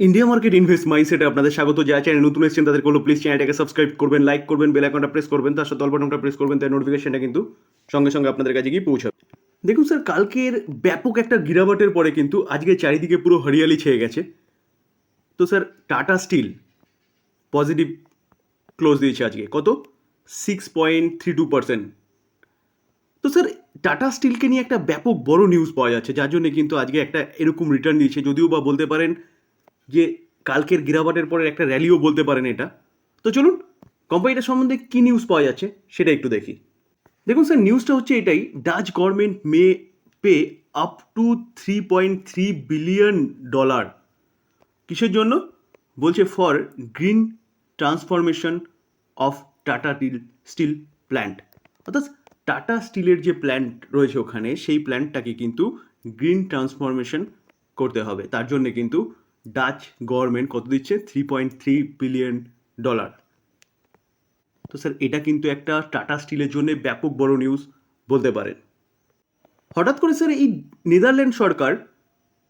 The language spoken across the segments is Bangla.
ইন্ডিয়া মার্কেট ইনভেস্ট মাইন্ডসেটে আপনাদের স্বাগত। যা চ্যানেল নতুন এসেছেন তাদের কোনো প্লিজ চ্যানেলটাকে সাবস্ক্রাইব করবেন লাইক করবেন বেল আইকনটা প্রেস করবেন, তার সাথে অল্পটনটা প্রেস করবেন তার নোটিফিকেশনটা কিন্তু সঙ্গে সঙ্গে আপনাদের কাছে গিয়ে পৌঁছাবে। দেখুন স্যার কালকের ব্যাপক একটা গিরাবাটের পরে কিন্তু আজকে চারিদিকে পুরো হরিয়ালি ছেয়ে গেছে। তো sir Tata steel positive close দিয়েছে আজকে। কত? Six point three two percent তো স্যার টাটা স্টিলকে নিয়ে একটা ব্যাপক বড় নিউজ পাওয়া যাচ্ছে, যার জন্য কিন্তু আজকে একটা এরকম রিটার্ন দিয়েছে, যদিও বা বলতে পারেন যে কালকের গিরাবাটের পরে একটা র্যালিও বলতে পারেন এটা। তো চলুন কোম্পানিটা সম্বন্ধে কী নিউজ পাওয়া যাচ্ছে সেটা একটু দেখি। দেখুন স্যার নিউজটা হচ্ছে এটাই Dutch government may pay up to three point three billion dollar কিসের জন্য? বলছে for green transformation of Tata steel plant অর্থাৎ টাটা স্টিলের যে প্ল্যান্ট রয়েছে ওখানে, সেই প্ল্যান্টটাকে কিন্তু গ্রিন ট্রান্সফরমেশন করতে হবে। তার জন্য কিন্তু ডাচ গভর্নমেন্ট কত দিচ্ছে? Three point three billion dollar তো স্যার এটা কিন্তু একটা টাটা স্টিলের জন্য ব্যাপক বড় নিউজ বলতে পারেন। হঠাৎ করে স্যার এই নেদারল্যান্ড সরকার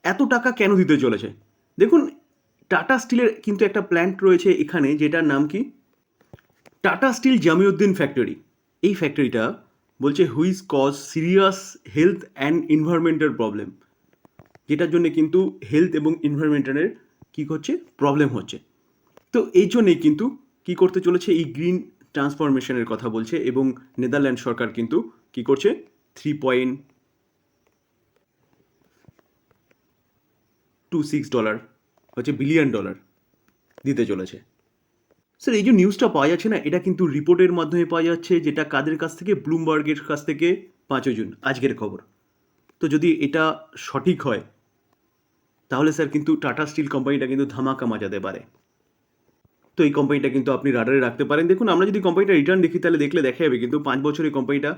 এত টাকা কেন দিতে চলেছে? দেখুন টাটা স্টিলের কিন্তু একটা প্ল্যান্ট রয়েছে এখানে, যেটার নাম কি? টাটা স্টিল জামিউদ্দিন ফ্যাক্টরি এই ফ্যাক্টরিটা বলছে which cause serious health and environmental problem যেটার জন্য কিন্তু হেলথ এবং এনভায়রনমেন্টালের কী হচ্ছে? প্রবলেম হচ্ছে। তো এই জন্যেই কিন্তু কি করতে চলেছে? এই গ্রিন ট্রান্সফরমেশনের কথা বলছে এবং নেদারল্যান্ড সরকার কিন্তু কি করছে? Three point two six dollar হচ্ছে বিলিয়ন ডলার দিতে চলেছে। স্যার এই যে নিউজটা পাওয়া যাচ্ছে না, এটা কিন্তু রিপোর্টের মাধ্যমে পাওয়া যাচ্ছে, যেটা কাদের কাছ থেকে? ব্লুমবার্গের কাছ থেকে পাঁচই জুন আজকের খবর। তো যদি এটা সঠিক হয় তাহলে স্যার কিন্তু টাটা স্টিল কোম্পানিটা কিন্তু ধামাকা মাজাতে পারে। তো এই কোম্পানিটা কিন্তু আপনি রাডারে রাখতে পারেন। দেখুন, আমরা যদি কোম্পানিটা রিটার্ন দেখি, তাহলে দেখলে দেখা যাবে কিন্তু পাঁচ বছরে কোম্পানিটা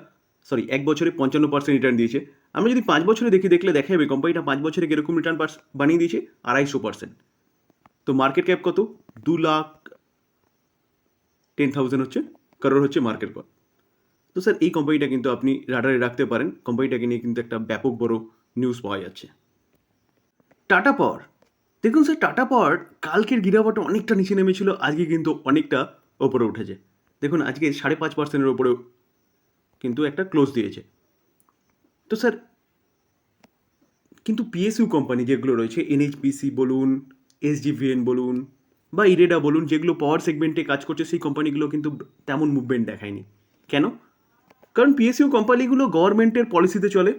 সরি এক বছরে পঞ্চান্ন পার্সেন্ট রিটার্ন দিয়েছে। আমরা যদি পাঁচ বছরে দেখি, দেখলে দেখা যাবে কোম্পানিটা পাঁচ বছরে কীরকম রিটার্ন পার্স বানিয়ে দিয়েছে? আড়াইশো পার্সেন্ট তো মার্কেট ক্যাপ কত? দু লাখ টেন থাউজেন্ড হচ্ছে কারোর হচ্ছে মার্কেট কর তো স্যার, এই কোম্পানিটা কিন্তু আপনি রাডারে রাখতে পারেন। কোম্পানিটাকে নিয়ে কিন্তু একটা ব্যাপক বড় নিউজ পাওয়া যাচ্ছে। টাটা পাওয়ার দেখুন স্যার টাটা পাওয়ার কালকের গিরাবাটা অনেকটা নিচে নেমেছিল, আজকে কিন্তু অনেকটা ওপরে উঠেছে। দেখুন, আজকে সাড়ে পাঁচ পার্সেন্টের ওপরে কিন্তু একটা ক্লোজ দিয়েছে। তো স্যার কিন্তু পিএসইউ কোম্পানি যেগুলো রয়েছে এনএইচপিসি বলুন এসডিভিএন বলুন, বা ইরেডা বলুন, যেগুলো পাওয়ার সেগমেন্টে কাজ করছে, সেই কোম্পানিগুলো কিন্তু তেমন মুভমেন্ট দেখায়নি। কেন? কারণ পিএসইউ কোম্পানিগুলো গভর্নমেন্টের পলিসিতে চলে।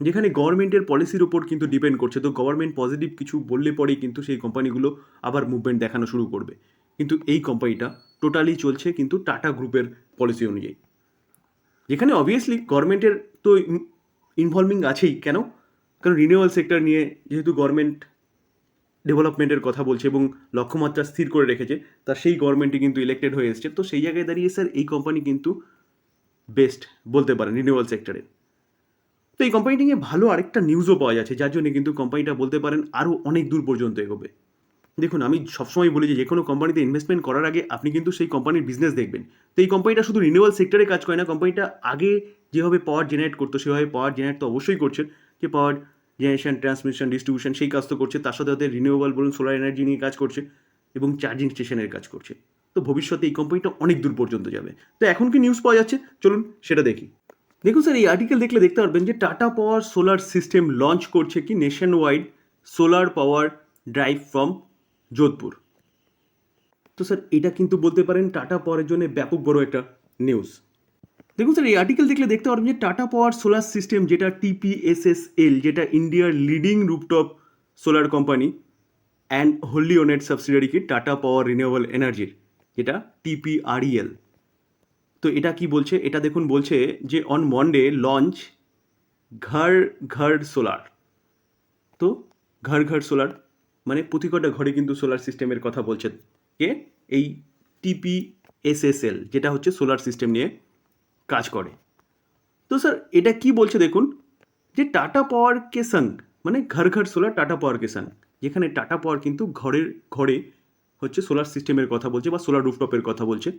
যেখানে গভর্নমেন্টের পলিসির ওপর কিন্তু ডিপেন্ড করছে। তো গভর্নমেন্ট পজিটিভ কিছু বললে পরেই কিন্তু সেই কোম্পানিগুলো আবার মুভমেন্ট দেখানো শুরু করবে। কিন্তু এই কোম্পানিটা টোটালি চলছে কিন্তু টাটা গ্রুপের পলিসি অনুযায়ী। যেখানে অবভিয়াসলি গভর্নমেন্টের তো ইনভলভিং আছেই। কেন? কারণ রিনিউয়াল সেক্টর নিয়ে যেহেতু গভর্নমেন্ট ডেভেলপমেন্টের কথা বলছে এবং লক্ষ্যমাত্রা স্থির করে রেখেছে, তা সেই গভর্নমেন্টই কিন্তু ইলেক্টেড হয়ে এসছে। তো সেই জায়গায় দাঁড়িয়ে স্যার এই কোম্পানি কিন্তু বেস্ট বলতে পারেন রিনিউয়াল সেক্টরে তো এই কোম্পানিটি নিয়ে ভালো আরেকটা নিউজও পাওয়া যাচ্ছে, যার জন্য কিন্তু কোম্পানিটা বলতে পারেন আরও অনেক দূর পর্যন্ত এগোবে। দেখুন, আমি সবসময় বলি যে কোনো কোম্পানিতে ইনভেস্টমেন্ট করার আগে আপনি কিন্তু সেই কোম্পানির বিজনেস দেখবেন। তো এই কোম্পানিটা শুধু রিনিউয়াল সেক্টরে কাজ করে না কোম্পানিটা আগে যেভাবে পাওয়ার জেনারেট করতো, সেভাবে পাওয়ার জেনারেট তো অবশ্যই করছে, যে পাওয়ার জেনারেশন ট্রান্সমিশন ডিস্ট্রিবিউশন সেই কাজ তো করছে, তার সাথে তাদের রিনিউয়েবল বলুন সোলার এনার্জি নিয়ে কাজ করছে এবং চার্জিং স্টেশনের কাজ করছে। তো ভবিষ্যতে এই কোম্পানিটা অনেক দূর পর্যন্ত যাবে। তো এখন কি নিউজ পাওয়া যাচ্ছে? চলুন সেটা দেখি। দেখুন স্যার, এই আর্টিকেল দেখলে দেখতে পারবেন যে Tata power solar system launch করছে কি nationwide solar power drive from Jodhpur তো স্যার, এটা কিন্তু বলতে পারেন টাটা পাওয়ারের জন্য ব্যাপক বড় একটা নিউজ দেখুন স্যার, এই আর্টিকেল দেখলে দেখতে পারবেন যে টাটা পাওয়ার সোলার সিস্টেম যেটা টিপিএসএসএল যেটা ইন্ডিয়ার leading rooftop solar company and wholly owned subsidiary কি? টাটা পাওয়ার রিনিউয়েবল এনার্জির যেটা টিপিআরইএল তো এটা কি বলছে? এটা দেখুন বলছে যে অন মন্ডে লঞ্চ ঘর ঘর সোলার তো ঘর ঘর সোলার মানে প্রতি কটা ঘরে কিন্তু সোলার সিস্টেমের কথা বলছে। কে? এই টিপিএসএসএল যেটা হচ্ছে সোলার সিস্টেম নিয়ে কাজ করে। তো স্যার এটা কি বলছে দেখুন? যে টাটা পাওয়ার কে সঙ্গ মানে ঘর ঘর সোলার টাটা পাওয়ার কে সঙ্গ যেখানে টাটা পাওয়ার কিন্তু ঘরের, ঘরে হচ্ছে সোলার সিস্টেমের কথা বলছে বা সোলার রুফটপের কথা বলছে।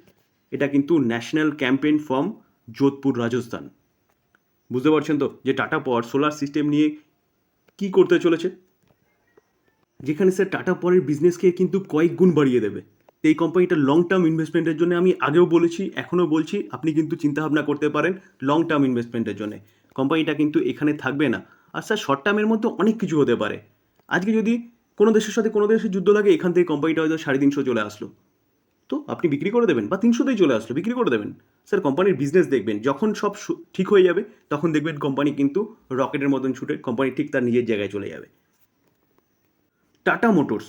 এটা কিন্তু national campaign from Jodhpur Rajasthan বুঝতে পারছেন তো যে টাটা পাওয়ার সোলার সিস্টেম নিয়ে কি করতে চলেছে? যেখানে স্যার টাটা পরের বিজনেসকে কিন্তু কয়েক গুণ বাড়িয়ে দেবে। এই কোম্পানিটা লং টার্ম ইনভেস্টমেন্টের জন্য আমি আগেও বলেছি, এখনও বলছি, আপনি কিন্তু চিন্তাভাবনা করতে পারেন লং টার্ম ইনভেস্টমেন্টের জন্য। কোম্পানিটা কিন্তু এখানে থাকবে না। আর স্যার শর্ট টার্মের মধ্যে অনেক কিছু হতে পারে। আজকে যদি কোনো দেশের সাথে কোনো দেশের যুদ্ধ লাগে, এখান থেকে কোম্পানিটা হয়তো সাড়ে তিনশো চলে আসলো। তো আপনি বিক্রি করে দেবেন বা তিনশোতেই চলে আসলো, বিক্রি করে দেবেন। স্যার, কোম্পানির বিজনেস দেখবেন, যখন সব ঠিক হয়ে যাবে, তখন দেখবেন কোম্পানি কিন্তু রকেটের মতন ছুটে, কোম্পানি ঠিক তার নিজের জায়গায় চলে যাবে। টাটা মোটরস।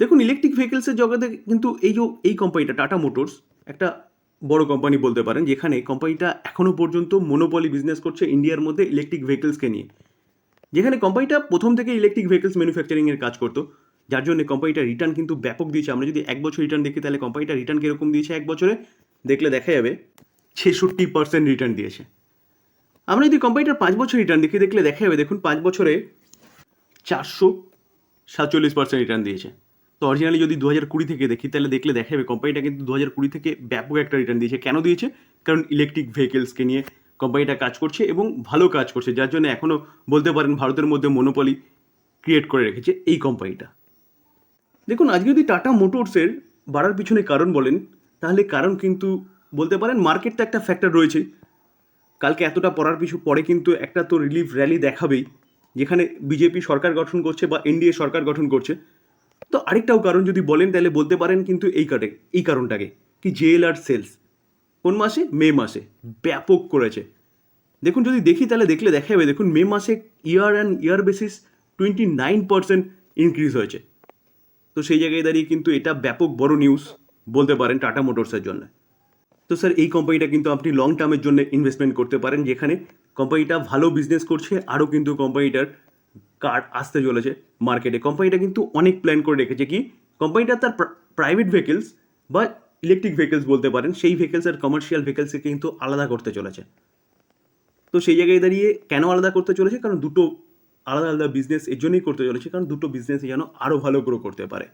দেখুন ইলেকট্রিক ভেহিকেলসের জগতে কিন্তু এই যে, এই কোম্পানিটা, টাটা মোটরস, একটা বড় কোম্পানি বলতে পারেন, যেখানে কোম্পানিটা এখনও পর্যন্ত মনোপলি বিজনেস করছে ইন্ডিয়ার মধ্যে ইলেকট্রিক ভেহিকেলসকে নিয়ে। যেখানে কোম্পানিটা প্রথম থেকে ইলেকট্রিক ভেহিকেলস ম্যানুফ্যাকচারিংয়ের কাজ করতো। যার জন্য কোম্পানিটা রিটার্ন কিন্তু ব্যাপক দিয়েছে। আমরা যদি এক বছর রিটার্ন দেখি, তাহলে কোম্পানিটা রিটার্ন কীরকম দিয়েছে এক বছরে? দেখলে দেখা যাবে, ছেষট্টি পার্সেন্ট রিটার্ন দিয়েছে। আমরা যদি কোম্পানিটার পাঁচ বছর রিটার্ন দেখি, দেখলে দেখা যাবে, দেখুন পাঁচ বছরে চারশো সাতচল্লিশ পার্সেন্ট রিটার্ন দিয়েছে। তো অরিজিনালি যদি দু হাজার কুড়ি থেকে দেখি, তাহলে দেখলে দেখা যাবে কোম্পানিটা কিন্তু দু হাজার কুড়ি থেকে ব্যাপক একটা রিটার্ন দিয়েছে। কেন দিয়েছে? কারণ ইলেকট্রিক ভেহিকেলসকে নিয়ে কোম্পানিটা কাজ করছে এবং ভালো কাজ করছে, যার জন্য এখনও বলতে পারেন ভারতের মধ্যে মনোপলি ক্রিয়েট করে রেখেছে এই কোম্পানিটা দেখুন, আজকে যদি টাটা মোটরসের বাড়ার পিছনে কারণ বলেন, তাহলে কারণ কিন্তু বলতে পারেন মার্কেট তো একটা ফ্যাক্টর রয়েছে। কালকে এতটা পড়ার পিছু, পরে কিন্তু একটা তো রিলিফ র্যালি দেখাবেই, যেখানে বিজেপি সরকার গঠন করছে বা এনডিএ সরকার গঠন করছে। তো আরেকটাও কারণ যদি বলেন, তাহলে বলতে পারেন কিন্তু এই কাটে এই কারণটাকে, কি জেএলআর সেলস কোন মাসে? মে মাসে। ব্যাপক করেছে। দেখুন, যদি দেখি, তাহলে দেখলে দেখা যাবে দেখুন, মে মাসে year and year basis twenty nine percent increase হয়েছে। তো সেই জায়গায় দাঁড়িয়ে কিন্তু এটা ব্যাপক বড় নিউজ বলতে পারেন টাটা মোটরসের জন্য। তো স্যার এই কোম্পানিটা কিন্তু আপনি লং টার্মের জন্য ইনভেস্টমেন্ট করতে পারেন, যেখানে কোম্পানিটা ভালো বিজনেস করছে, আরও কিন্তু কোম্পানিটার কার্ড আসতে চলেছে মার্কেটে কোম্পানিটা কিন্তু অনেক প্ল্যান করে রেখেছে কি কোম্পানিটা তার প্রাইভেট ভেহিকেলস বা ইলেকট্রিক ভেহিকেলস বলতে পারেন, সেই ভেহিকেলস আর কমার্শিয়াল ভেহিকেলসকে কিন্তু আলাদা করতে চলেছে। তো সেই জায়গায় দাঁড়িয়ে কেন আলাদা করতে চলেছে? কারণ দুটো আলাদা আলাদা বিজনেস এর জন্যই করতে চলেছে, কারণ দুটো বিজনেস যেন আরও ভালো গ্রো করতে পারে।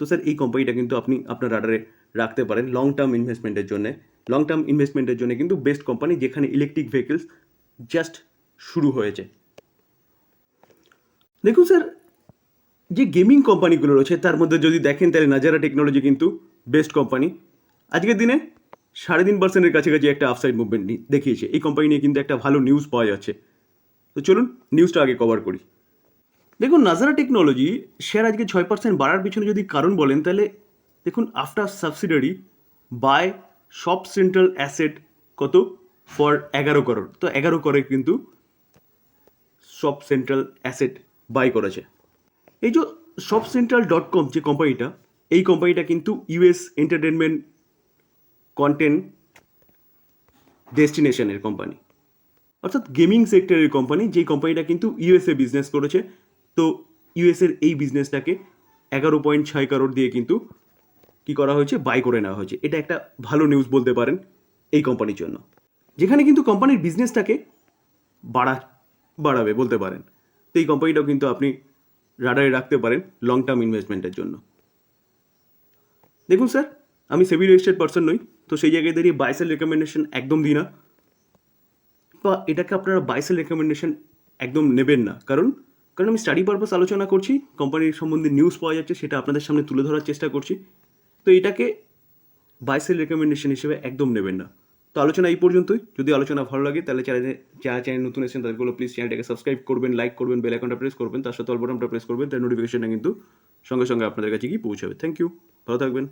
তো স্যার এই কোম্পানিটা কিন্তু আপনি আপনার রাডারে রাখতে পারেন লং টার্ম ইনভেস্টমেন্টের জন্য। লং টার্ম ইনভেস্টমেন্টের জন্য কিন্তু বেস্ট কোম্পানি যেখানে ইলেকট্রিক ভেহিকেলস জাস্ট শুরু হয়েছে। দেখুন স্যার যে গেমিং কোম্পানিগুলো রয়েছে, তার মধ্যে যদি দেখেন তাহলে নাজারা টেকনোলজি কিন্তু বেস্ট কোম্পানি আজকের দিনে সাড়ে তিন পার্সেন্টের কাছাকাছি একটা আফসাইড মুভমেন্ট দেখিয়েছে। এই কোম্পানি নিয়ে কিন্তু একটা ভালো নিউজ পাওয়া যাচ্ছে। তো চলুন নিউজটা আগে কভার করি। দেখুন নাজারা টেকনোলজি শেয়ার আজকে ছয় পার্সেন্ট বাড়ার পিছনে যদি কারণ বলেন, তাহলে দেখুন আফটার সাবসিডারি বাই সব সেন্ট্রাল অ্যাসেট কত? ফর এগারো করোড় তো এগারো করে কিন্তু সব সেন্ট্রাল অ্যাসেট বাই করেছে। এই যে সব সেন্ট্রাল ডট কম যে কোম্পানিটা এই কোম্পানিটা কিন্তু ইউএস এন্টারটেনমেন্ট কন্টেন্ট ডেস্টিনেশনের কোম্পানি অর্থাৎ গেমিং সেক্টরের কোম্পানি যেই কোম্পানিটা কিন্তু ইউএসএ বিজনেস করেছে। তো ইউএসএর এই বিজনেসটাকে এগারো পয়েন্ট ছয় কারোর দিয়ে কিন্তু কি করা হয়েছে? বাই করে নেওয়া হয়েছে। এটা একটা ভালো নিউজ বলতে পারেন এই কোম্পানির জন্য। যেখানে কিন্তু কোম্পানির বিজনেসটাকে বাড়া, বাড়াবে বলতে পারেন। তো এই কোম্পানিটাও কিন্তু আপনি রাডারে রাখতে পারেন লং টার্ম ইনভেস্টমেন্টের জন্য। দেখুন স্যার আমি সেভি রেজিস্টার্ড পার্সন নই, তো সেই জায়গায় দাঁড়িয়ে বাইসেল রেকমেন্ডেশন একদম দিই না। বা এটাকে আপনারা বাইসেল রেকমেন্ডেশন একদম নেবেন না। কারণ কারণ আমি স্টাডি পারপাস আলোচনা করছি কোম্পানির সম্বন্ধে নিউজ পাওয়া যাচ্ছে, সেটা আপনাদের সামনে তুলে ধরার চেষ্টা করছি। তো এটাকে বাইসেল রেকমেন্ডেশন হিসেবে একদম নেবেন না। তো আলোচনা এই পর্যন্তই। যদি আলোচনা ভালো লাগে, তাহলে চ্যানেলে যারা চ্যানেল নতুন এসেছেন তাদেরগুলো প্লিজ চ্যানেলটাকে সাবস্ক্রাইব করবেন লাইক করবেন বেল আইকনটা প্রেস করবেন, তার সাথে অল বাটনটা প্রেস করবেন তার নোটিফিকেশনটা কিন্তু সঙ্গে সঙ্গে আপনাদের কাছে গিয়ে পৌঁছাবে। থ্যাংক ইউ ভালো থাকবেন।